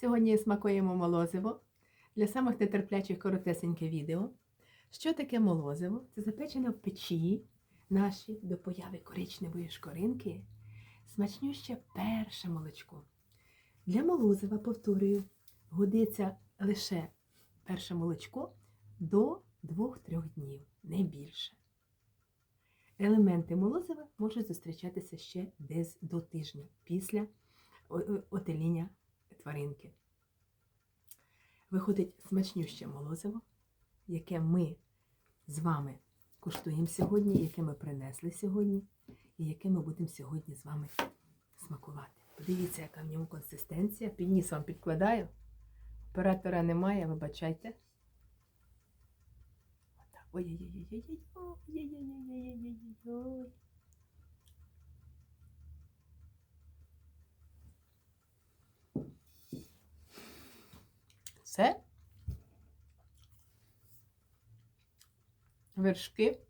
Сьогодні смакуємо молозиво. Для самих нетерплячих коротесеньке відео. Що таке молозиво? Це запечене в печі наші до появи коричневої шкоринки, смачнюще перше молочко. Для молозива, повторюю, годиться лише перше молочко до 2-3 днів, не більше. Елементи молозива можуть зустрічатися ще десь до тижня після отеління тваринки. Виходить смачнюще молозиво, яке ми з вами куштуємо сьогодні, яке ми принесли сьогодні, і яке ми будемо сьогодні з вами смакувати. Подивіться, яка в ньому консистенція. Підніс вам підкладаю. Оператора немає, вибачайте. Отак. Ой-ой-ой-ой-ой-ой. Це вершки,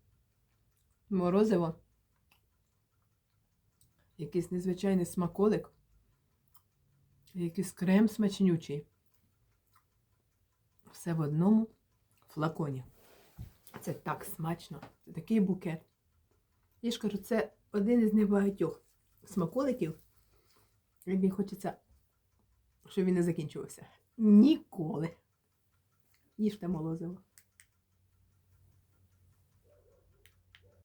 морозиво, якийсь незвичайний смаколик, якийсь крем смачнючий. Все в одному флаконі. Це так смачно. Це такий букет. Я ж кажу, це один із небагатьох смаколиків, який хочеться, щоб він не закінчувався. Ніколи. Їжте молозиво.